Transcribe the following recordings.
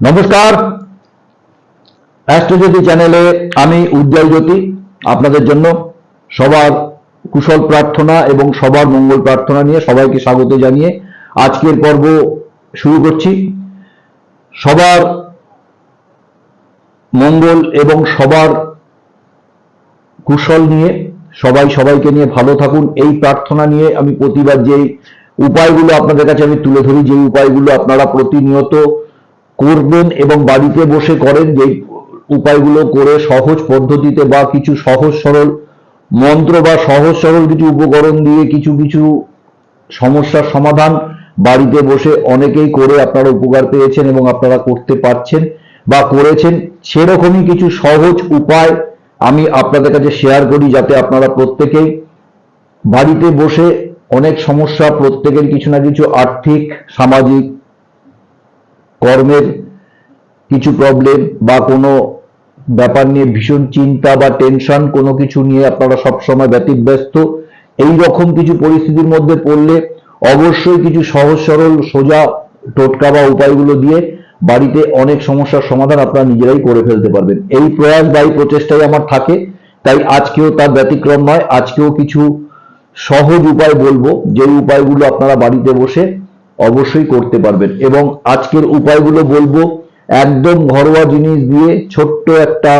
নমস্কার। অ্যাস্ট্রোজ্যোতি চ্যানেলে আমি উজ্জ্বল জ্যোতি, আপনাদের জন্য সবার কুশল প্রার্থনা এবং সবার মঙ্গল প্রার্থনা নিয়ে সবাইকে স্বাগত জানিয়ে আজকের পর্ব শুরু করছি। সবার মঙ্গল এবং সবার কুশল নিয়ে সবাই সবাইকে নিয়ে ভালো থাকুন। এই প্রার্থনা নিয়ে আমি প্রতিবার যেই উপায়গুলো আপনাদের কাছে আমি তুলে ধরি, যেই উপায়গুলো আপনারা প্রতিনিয়ত করবেন এবং বাড়িতে বসে করেন যেই উপায়গুলো করে সহজ পদ্ধতিতে বা কিছু সহজ সরল মন্ত্র বা সহজ সরল কিছু উপকরণ দিয়ে কিছু কিছু সমস্যার সমাধান বাড়িতে বসে অনেকেই করে আপনারা উপকার পেয়েছেন এবং আপনারা করতে পারছেন বা করেছেন। সেরকমই কিছু সহজ উপায় আমি আপনাদের কাছে শেয়ার করি যাতে আপনারা প্রত্যেকেই বাড়িতে বসে অনেক সমস্যা, প্রত্যেকের কিছু না কিছু আর্থিক, সামাজিক কর্মের কিছু প্রবলেম বা কোনো ব্যাপার নিয়ে ভীষণ চিন্তা বা টেনশন কোনো কিছু নিয়ে আপনারা সবসময় ব্যতিব্যস্ত। এই রকম কিছু পরিস্থিতির মধ্যে পড়লে অবশ্যই কিছু সহজ সরল সোজা টোটকা বা উপায়গুলো দিয়ে বাড়িতে অনেক সমস্যার সমাধান আপনারা নিজেরাই করে ফেলতে পারবেন। এই প্রয়াস বা এই প্রচেষ্টাই আমার থাকে, তাই আজকেও তার ব্যতিক্রম নয়। আজকেও কিছু সহজ উপায় বলব। যে উপায়গুলো আপনারা বাড়িতে বসে অবশ্যই করতে পারবেন। এবং আজকের উপায়গুলো বলব, একদম ঘরোয়া জিনিস দিয়ে, ছোট্ট একটা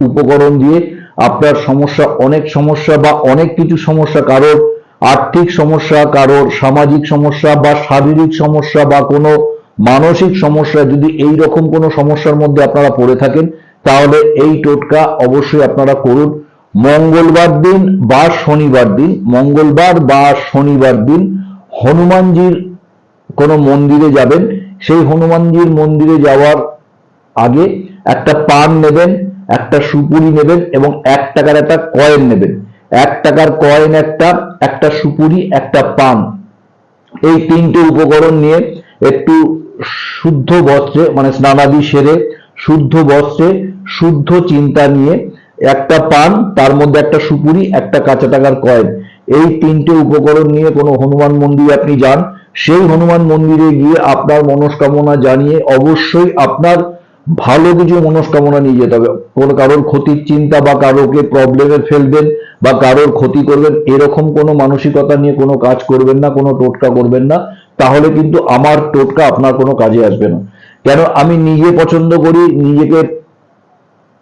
উপকরণ দিয়ে আপনার সমস্যা, অনেক সমস্যা বা অনেক কিছু সমস্যা কারোর, আর্থিক সমস্যা কারোর, সামাজিক সমস্যা বা শারীরিক সমস্যা বা কোনো মানসিক সমস্যা যদি এই রকম কোনো সমস্যার মধ্যে আপনারা পড়ে থাকেন, তাহলে এই টোটকা অবশ্যই আপনারা করুন। মঙ্গলবার দিন বা শনিবার দিন, মঙ্গলবার বা শনিবার দিন হনুমানজির কোনো মন্দিরে যাবেন, সেই হনুমানজির মন্দিরে যাওয়ার আগে একটা পান নেবেন, একটা সুপুরি নেবেন এবং এক টাকার একটা কয়েন নেবেন। এক টাকার কয়েন একটা একটা সুপুরি, একটা পান। এই তিনটে উপকরণ নিয়ে একটু শুদ্ধ বস্ত্রে মানে স্নানাদি সেরে, শুদ্ধ বস্ত্রে, শুদ্ধ চিন্তা নিয়ে একটা পান, তার মধ্যে একটা সুপুরি, একটা কাঁচা টাকার কয়েন। এই তিনটে উপকরণ নিয়ে কোনো হনুমান মন্দিরে আপনি যান। সেই হনুমান মন্দিরে গিয়ে আপনার মনস্কামনা জানিয়ে অবশ্যই আপনার ভালো কিছু মনস্কামনা নিয়ে যেতে হবে। কোনো কারোর ক্ষতির চিন্তা বা কারোকে প্রবলেমে ফেলবেন বা কারোর ক্ষতি করবেন, এরকম কোনো মানসিকতা নিয়ে কোনো কাজ করবেন না, কোনো টোটকা করবেন না। তাহলে কিন্তু আমার টোটকা আপনার কোনো কাজে আসবে না। কেন? আমি নিজে পছন্দ করি, নিজেকে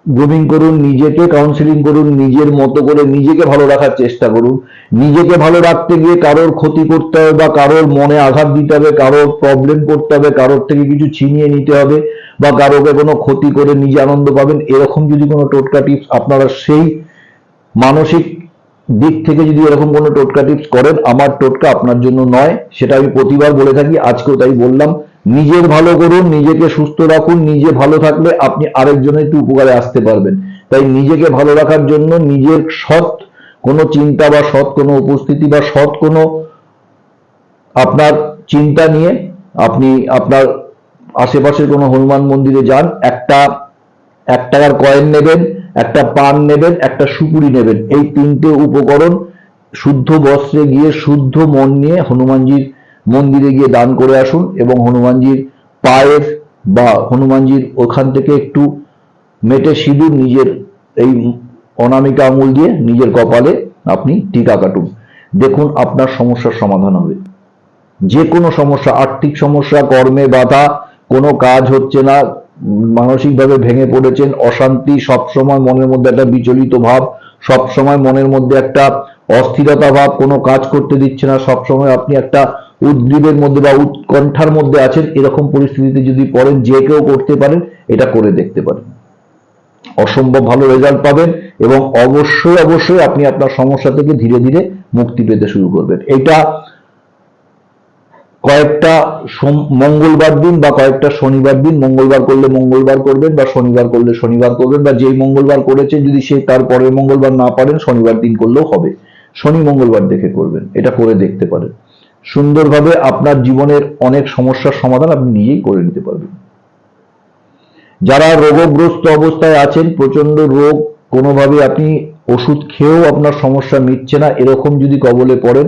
গ্রুমিং করুন, নিজেকে কাউন্সিলিং করুন, নিজের মতো করে নিজেকে ভালো রাখার চেষ্টা করুন। নিজেকে ভালো রাখতে গিয়ে কারোর ক্ষতি করতে হবে বা কারোর মনে আঘাত দিতে হবে, কারোর প্রবলেম করতে হবে, কারোর থেকে কিছু ছিনিয়ে নিতে হবে বা কারোকে কোনো ক্ষতি করে নিজে আনন্দ পাবেন, এরকম যদি কোনো টোটকা টিপস আপনারা সেই মানসিক দিক থেকে যদি এরকম কোনো টোটকা টিপস করেন, আমার টোটকা আপনার জন্য নয়, সেটা আমি প্রতিবার বলে থাকি, আজকেও তাই বললাম। নিজের ভালো করুন, নিজেকে সুস্থ রাখুন, নিজে ভালো থাকলে আপনি আরেকজনের একটু উপকারে আসতে পারবেন। তাই নিজেকে ভালো রাখার জন্য নিজের সৎ কোনো চিন্তা বা সৎ কোনো উপস্থিতি বা সৎ কোনো আপনার চিন্তা নিয়ে আপনি আপনার আশেপাশের কোনো হনুমান মন্দিরে যান, একটা এক টাকার কয়েন নেবেন, একটা পান নেবেন, একটা সুপুরি নেবেন। এই তিনটে উপকরণ শুদ্ধ বস্ত্রে গিয়ে শুদ্ধ মন নিয়ে হনুমানজির মন্দিরে গিয়ে দান করে আসুন এবং হনুমানজির পায়ের বা হনুমানজির ওখান থেকে একটু মেটে সিঁদুর নিজের এই অনামিকা আঙুল দিয়ে নিজের কপালে আপনি টিকা কাটুন। দেখুন আপনার সমস্যার সমাধান হবে। যে কোনো সমস্যা, আর্থিক সমস্যা, কর্মে বাধা, কোনো কাজ হচ্ছে না, মানসিকভাবে ভেঙে পড়েছেন, অশান্তি, সবসময় মনের মধ্যে একটা বিচলিত ভাব, সবসময় মনের মধ্যে একটা অস্থিরতা ভাব, কোনো কাজ করতে দিচ্ছে না, সবসময় আপনি একটা উদ্গ্রীবের মধ্যে বা উৎকণ্ঠার মধ্যে আছেন, এরকম পরিস্থিতিতে যদি পড়েন, যে কেউ করতে পারেন, এটা করে দেখতে পারেন। অসম্ভব ভালো রেজাল্ট পাবেন এবং অবশ্যই অবশ্যই আপনি আপনার সমস্যা থেকে ধীরে ধীরে মুক্তি পেতে শুরু করবেন। এটা কয়েকটা মঙ্গলবার দিন বা কয়েকটা শনিবার দিন, মঙ্গলবার করলে মঙ্গলবার করবেন বা শনিবার করলে শনিবার করবেন বা যেই মঙ্গলবার করেছে যদি সে তার পরের মঙ্গলবার না পারেন, শনিবার দিন করলেও হবে। শনি মঙ্গলবার দেখে করবেন, এটা করে দেখতে পারেন। সুন্দরভাবে আপনার জীবনের অনেক সমস্যার সমাধান আপনি নিজেই করে নিতে পারবেন। যারা রোগগ্রস্ত অবস্থায় আছেন প্রচণ্ড রোগ, কোনোভাবে আপনি ওষুধ খেয়েও আপনার সমস্যা মিটছে না, এরকম যদি কবলে পড়েন,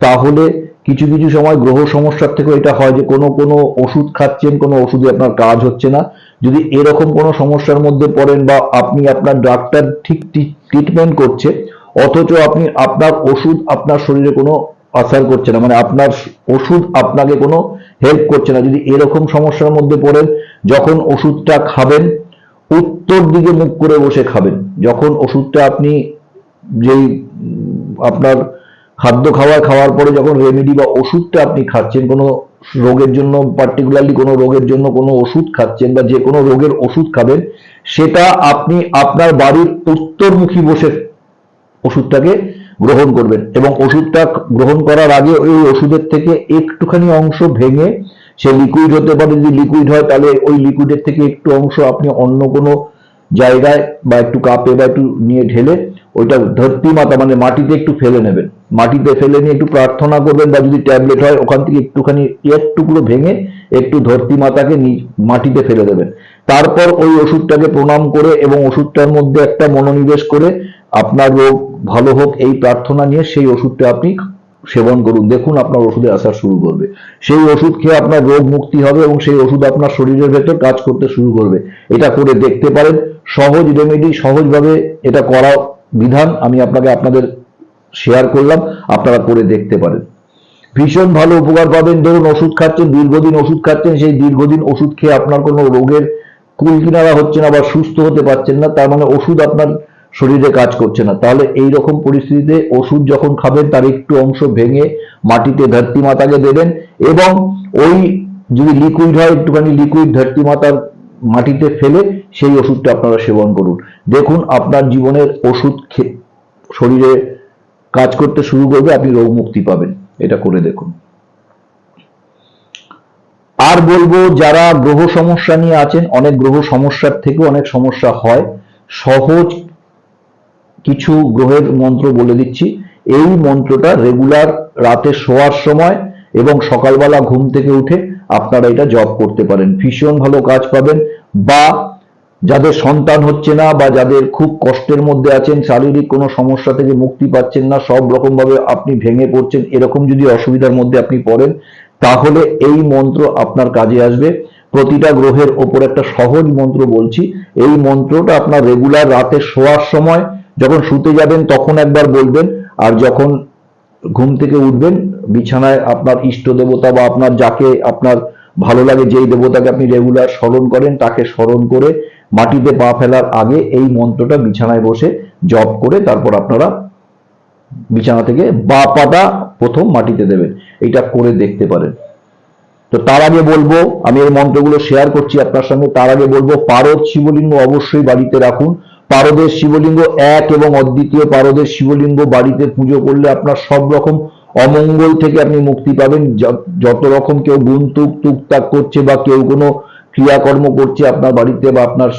তাহলে কিছু কিছু সময় গ্রহ সমস্যার থেকেও এটা হয় যে কোনো কোনো ওষুধ খাচ্ছেন, কোনো ওষুধে আপনার কাজ হচ্ছে না। যদি এরকম কোনো সমস্যার মধ্যে পড়েন বা আপনি আপনার ডাক্তার ঠিক ট্রিটমেন্ট করছে, অথচ আপনি আপনার ওষুধ আপনার শরীরে কোনো আসার করছে না মানে আপনার ওষুধ আপনাকে কোনো হেল্প করছে না। যদি এরকম সমস্যার মধ্যে পড়েন, যখন ওষুধটা খাবেন, উত্তর দিকে মুখ করে বসে খাবেন। যখন ওষুধটা আপনি যেই, আপনার খাদ্য খাবার খাওয়ার পরে যখন রেমেডি বা ওষুধটা আপনি খাচ্ছেন, কোনো রোগের জন্য পার্টিকুলারলি কোনো রোগের জন্য কোনো ওষুধ খাচ্ছেন বা যে কোনো রোগের ওষুধ খাবেন, সেটা আপনি আপনার বাড়ির উত্তরমুখী বসে ওষুধটাকে গ্রহণ করবেন এবং ওষুধটা গ্রহণ করার আগে ওই ওষুধের থেকে একটুখানি অংশ ভেঙে সে লিকুইড হতে পারে, যদি লিকুইড হয় তাহলে ওই লিকুইডের থেকে একটু অংশ আপনি অন্য কোনো জায়গায় বা একটু কাপে বা একটু নিয়ে ঢেলে ওইটা ধরতি মাতা মানে মাটিতে একটু ফেলে নেবেন। মাটিতে ফেলে নিয়ে একটু প্রার্থনা করবেন বা যদি ট্যাবলেট হয় ওখান থেকে একটুখানি একটুকুলো ভেঙে একটু ধরতি মাতাকে মাটিতে ফেলে দেবেন। তারপর ওই ওষুধটাকে প্রণাম করে এবং ওষুধটার মধ্যে একটা মনোনিবেশ করে আপনার রোগ ভালো হোক, এই প্রার্থনা নিয়ে সেই ওষুধটা আপনি সেবন করুন। দেখুন আপনার ওষুধে আসা শুরু করবে। সেই ওষুধ খেয়ে আপনার রোগ মুক্তি হবে এবং সেই ওষুধ আপনার শরীরের ভেতর কাজ করতে শুরু করবে। এটা করে দেখতে পারেন। সহজ রেমেডি সহজভাবে এটা করা বিধান আমি আপনাকে আপনাদের শেয়ার করলাম। আপনারা করে দেখতে পারেন। ভীষণ ভালো উপকার পাবেন। ধরুন ওষুধ খাচ্ছেন, দীর্ঘদিন ওষুধ খাচ্ছেন, সেই দীর্ঘদিন ওষুধ খেয়ে আপনার কোনো রোগের কুল কিনারা হচ্ছে না বা সুস্থ হতে পারছেন না। তার মানে ওষুধ আপনার শরীরে কাজ করছে না। তাহলে এই রকম পরিস্থিতিতে ওষুধ যখন খাবেন, তার একটু অংশ ভেঙে মাটিতে ধরতি মাতাকে দেবেন এবং ওই যদি লিকুইড হয়, একটুখানি লিকুইড ধরতি মাতার মাটিতে ফেলে সেই ওষুধটা আপনারা সেবন করুন। দেখুন, আপনার জীবনের ওষুধ শরীরে কাজ করতে শুরু করবে, আপনি রোগ মুক্তি পাবেন। এটা করে দেখুন। আর বলব, যারা গ্রহ সমস্যা নিয়ে আছেন, অনেক গ্রহ সমস্যার থেকে অনেক সমস্যা হয়। সহজ কিছু গ্রহের মন্ত্র বলে দিচ্ছি। এই মন্ত্রটা রেগুলার রাতে শোয়ার সময় এবং সকালবেলা ঘুম থেকে উঠে আপনারা এটা জব করতে পারেন। ভীষণ ভালো কাজ পাবেন বা যাদের সন্তান হচ্ছে না বা যাদের খুব কষ্টের মধ্যে আছেন, শারীরিক কোনো সমস্যা থেকে মুক্তি পাচ্ছেন না, সব রকম ভাবে আপনি ভেঙে পড়ছেন, এরকম যদি অসুবিধার মধ্যে আপনি পড়েন, তাহলে এই মন্ত্র আপনার কাজে আসবে। প্রতিটা গ্রহের ওপর একটা সহজ মন্ত্র বলছি। এই মন্ত্রটা আপনার রেগুলার রাতে শোয়ার সময় যখন শুতে যাবেন, তখন একবার বলবেন, আর যখন ঘুম থেকে উঠবেন, বিছানায় আপনার ইষ্ট দেবতা বা আপনার যাকে আপনার ভালো লাগে, যেই দেবতাকে আপনি রেগুলার স্মরণ করেন, তাকে স্মরণ করে মাটিতে পা ফেলার আগে এই মন্ত্রটা বিছানায় বসে জপ করে তারপর আপনারা বিছানা থেকে বা পাতা প্রথম মাটিতে দেবেন। এটা করে দেখতে পারেন। তো তার আগে বলব, আমি এই মন্ত্রগুলো শেয়ার করছি আপনার সঙ্গে, তার আগে বলব, পারদ শিবলিঙ্গ অবশ্যই বাড়িতে রাখুন। পারদের শিবলিঙ্গ এক এবং অদ্বিতীয় পারদের শিবলিঙ্গ বাড়িতে পুজো করলে আপনার সব রকম অমঙ্গল থেকে আপনি মুক্তি পাবেন। যত রকম কেউ গুণ তুক তুকতাক করছে বা কেউ কোনো ক্রিয়াকর্ম করছে আপনার বাড়িতে বা আপনার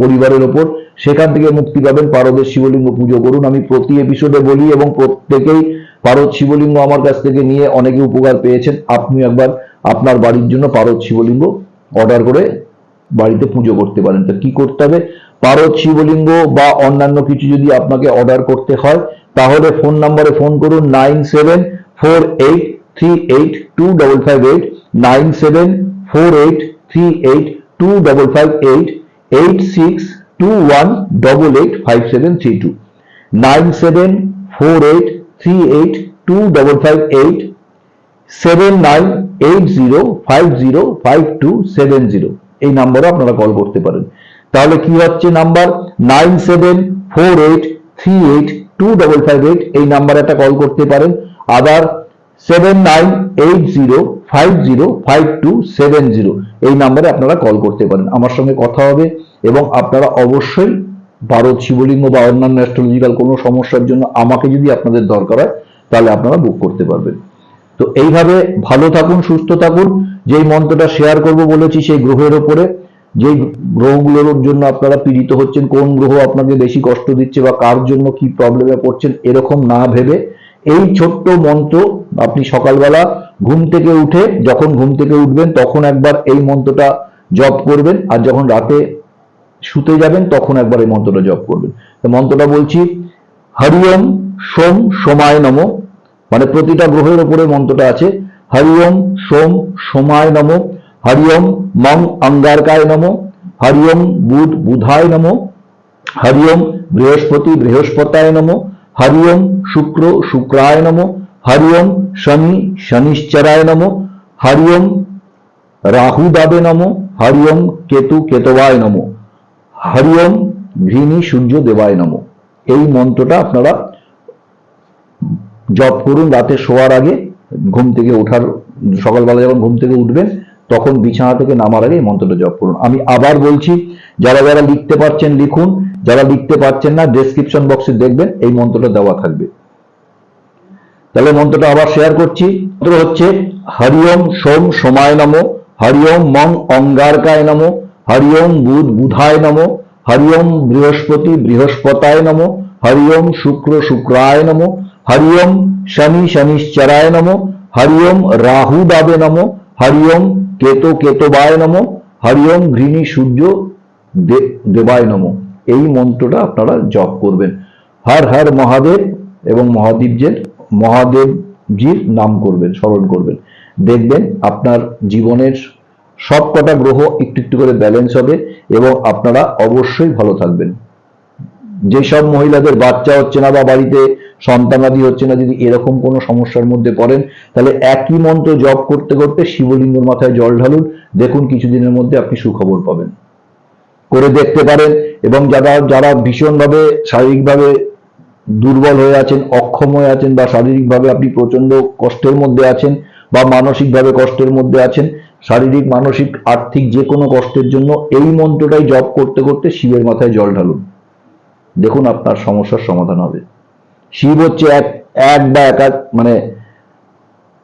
পরিবারের ওপর, সেখান থেকে মুক্তি পাবেন। পারদের শিবলিঙ্গ পুজো করুন। আমি প্রতি এপিসোডে বলি এবং প্রত্যেকেই পারদ শিবলিঙ্গ আমার কাছ থেকে নিয়ে অনেকে উপকার পেয়েছেন। আপনি একবার আপনার বাড়ির জন্য পারদ শিবলিঙ্গ অর্ডার করে বাড়িতে পুজো করতে পারেন। তো কি করতে হবে? পারদ শিবলিঙ্গ বা অন্যান্য কিছু যদি আপনাকে অর্ডার করতে হয়, তাহলে ফোন নাম্বারে ফোন করুন nine seven four eight three eight two double five eight nine seven four eight three eight two double five eight eight six two one double eight five seven three two nine seven four eight three eight two double five eight seven nine eight zero five zero five two seven zero এই নাম্বারে আপনারা call করতে পারেন। তাহলে কি হচ্ছে number? Nine seven, four eight, three eight, two double five eight এই নাম্বারে একটা কল করতে পারেন আবার seven nine eight zero, five zero, five two seven zero এই নাম্বারে আপনারা কল করতে পারেন। আমার সঙ্গে কথা হবে এবং আপনারা অবশ্যই ভারত শিবলিঙ্গ বা অন্যান্য অ্যাস্ট্রোলজিক্যাল কোনো সমস্যার জন্য আমাকে যদি আপনাদের দরকার হয়, তাহলে আপনারা বুক করতে পারবেন। তো এইভাবে ভালো থাকুন, সুস্থ থাকুন। যেই মন্ত্রটা শেয়ার করব বলেছি সেই গ্রহের ওপরে। যেই গ্রহগুলোর জন্য আপনারা পীড়িত হচ্ছেন, কোন গ্রহ আপনাকে বেশি কষ্ট দিচ্ছে বা কার জন্য কি প্রবলেমে পড়ছেন এরকম না ভেবে এই ছোট্ট মন্ত্র আপনি সকালবেলা ঘুম থেকে উঠে যখন ঘুম থেকে উঠবেন তখন একবার এই মন্ত্রটা জপ করবেন আর যখন রাতে শুতে যাবেন তখন একবার এই মন্ত্রটা জপ করবেন। তো মন্ত্রটা বলছি, হরিওম সোম সোমায় নম মানে প্রতিটা গ্রহের উপরে মন্ত্রটা আছে, হরিওম সোম সোমায় নম হরি ওম মং অঙ্গারকায় নম হরি ওম বুধ বুধায় নম হরি ওম বৃহস্পতি বৃহস্পতায় নম হরি ওম শুক্র শুক্রায় নম হরি ওম শনি শনিশ্চরায় নম হরি ওম রাহু দাবে নম হরি ওম কেতু কেতবায় নম হরি ওম ঘৃণী সূর্য দেবায় নম এই মন্ত্রটা আপনারা জপ করুন, রাতে শোয়ার আগে, ঘুম থেকে ওঠার, সকালবেলা যখন ঘুম থেকে উঠবেন তখন বিছানা থেকে নামার আগে এই মন্ত্রটা জপ করুন। আমি আবার বলছি, যারা যারা লিখতে পারছেন লিখুন, যারা লিখতে পারছেন না ডেসক্রিপশন বক্সে দেখবেন এই মন্ত্রটা দেওয়া থাকবে। তাহলে মন্ত্রটা আবার শেয়ার করছি। মন্ত্র হচ্ছে, হরিওম সোম সোমায় নম, হরিওম মং অঙ্গারকায় নম, হরিওম বুধ বুধায় নম, হরিওম বৃহস্পতি বৃহস্পতায় নম, হরিওম শুক্র শুক্রায় নম, হরিওম শনি শনিশ্চরায় নম, হরিওম রাহু দাবে নম, হরিওম কেতো কেতবায় নম, হরিওম ঘৃণী সূর্য দেবায় নম। এই মন্ত্রটা আপনারা জপ করবেন। হর হর মহাদেব এবং মহাদেবজির মহাদেবজির নাম করবেন, স্মরণ করবেন। দেখবেন আপনার জীবনের সব কটা গ্রহ একটু একটু করে ব্যালেন্স হবে এবং আপনারা অবশ্যই ভালো থাকবেন। যেসব মহিলাদের বাচ্চা হচ্ছে না বা বাড়িতে সন্তানাদি হচ্ছে না, যদি এরকম কোনো সমস্যার মধ্যে পড়েন, তাহলে একই মন্ত্র জপ করতে করতে শিবলিঙ্গের মাথায় জল ঢালুন, দেখুন কিছুদিনের মধ্যে আপনি সুখবর পাবেন। করে দেখতে পারেন, এবং যারা যারা ভীষণভাবে শারীরিকভাবে দুর্বল হয়ে আছেন, অক্ষম হয়ে আছেন, বা শারীরিকভাবে আপনি প্রচণ্ড কষ্টের মধ্যে আছেন, বা মানসিকভাবে কষ্টের মধ্যে আছেন, শারীরিক, মানসিক, আর্থিক যে কোনো কষ্টের জন্য এই মন্ত্রটাই জপ করতে করতে শিবের মাথায় জল ঢালুন। দেখুন আপনার সমস্যার সমাধান হবে। শিব হচ্ছে এক এক বা একাক মানে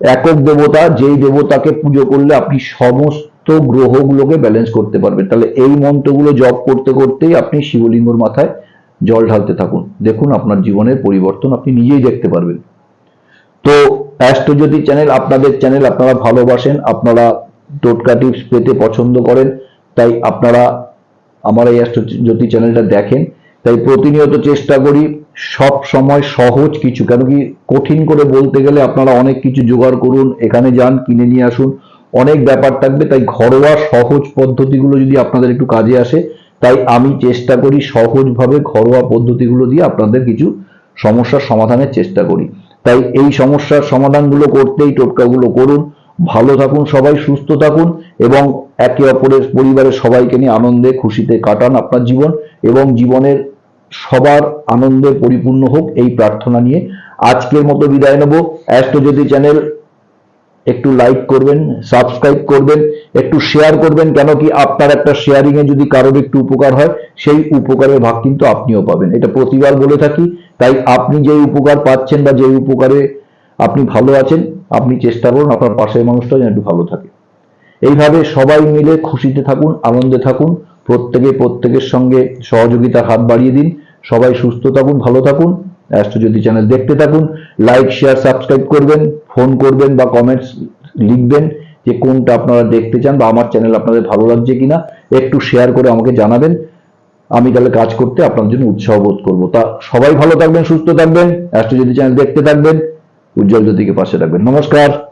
একক দেবতা, যেই দেবতাকে পুজো করলে আপনি সমস্ত গ্রহগুলোকে ব্যালেন্স করতে পারবেন। তাহলে এই মন্ত্রগুলো জপ করতে করতেই আপনি শিবলিঙ্গর মাথায় জল ঢালতে থাকুন। দেখুন আপনার জীবনের পরিবর্তন আপনি নিজেই দেখতে পারবেন। তো অ্যাস্ট্রোজ্যোতি চ্যানেল, আপনাদের চ্যানেল আপনারা ভালোবাসেন, আপনারা টোটকা টিপস পেতে পছন্দ করেন, তাই আপনারা আমার এই অ্যাস্ট্রোজ্যোতি চ্যানেলটা দেখেন। তাই প্রতিনিয়ত চেষ্টা করি সব সময় সহজ কিছু, কেন কি কঠিন করে বলতে গেলে আপনারা অনেক কিছু জোগাড় করুন, এখানে যান, কিনে নিয়ে আসুন। অনেক ব্যাপার থাকবে, তাই ঘরোয়া সহজ পদ্ধতিগুলো যদি আপনাদের একটু কাজে আসে, তাই আমি চেষ্টা করি সহজভাবে ঘরোয়া পদ্ধতিগুলো দিয়ে আপনাদের কিছু সমস্যার সমাধানের চেষ্টা করি। তাই এই সমস্যার সমাধানগুলো করতেই টোটকাগুলো করুন। ভালো থাকুন সবাই, সুস্থ থাকুন এবং একে অপরের পরিবারের সবাইকে নিয়ে আনন্দে, খুশিতে কাটান আপনার জীবন এবং জীবনের সবার আনন্দে পরিপূর্ণ হোক এই প্রার্থনা নিয়ে। আজকের মতো বিদায় নেব। অ্যাস্ট্রোজ্যোতি চ্যানেল একটু লাইক করবেন সাবস্ক্রাইব করবেন, একটু শেয়ার করবেন, কেন কি আপনার একটা শেয়ারিং এ যদি কারোর একটু উপকার হয়, সেই উপকারের ভাগ কিন্তু আপনিও পাবেন। এটা প্রতিবার বলে থাকি, তাই আপনি যে উপকার পাচ্ছেন বা যে উপকারে আপনি ভালো আছেন, আপনি চেষ্টা করুন আপনার পাশের মানুষটা যেন একটু ভালো থাকে। এইভাবে সবাই মিলে খুশিতে থাকুন, আনন্দে থাকুন। প্রত্যেকে প্রত্যেকের সঙ্গে সহযোগিতার হাত বাড়িয়ে দিন। সবাই সুস্থ থাকুন, ভালো থাকুন। অ্যাস্ট্রোজ্যোতি চ্যানেল দেখতে থাকুন। লাইক শেয়ার সাবস্ক্রাইব করবেন ফোন করবেন বা কমেন্টস লিখবেন যে কোনটা আপনারা দেখতে চান বা আমার চ্যানেল আপনাদের ভালো লাগছে কিনা। একটু শেয়ার করে আমাকে জানাবেন। আমি তাহলে কাজ করতে আপনার জন্য উৎসাহ বোধ করব। তা সবাই ভালো থাকবেন, সুস্থ থাকবেন। অ্যাস্ট্রোজ্যোতি চ্যানেল দেখতে থাকবেন। উজ্জ্বল জ্যোতিকে পাশে রাখবেন। নমস্কার।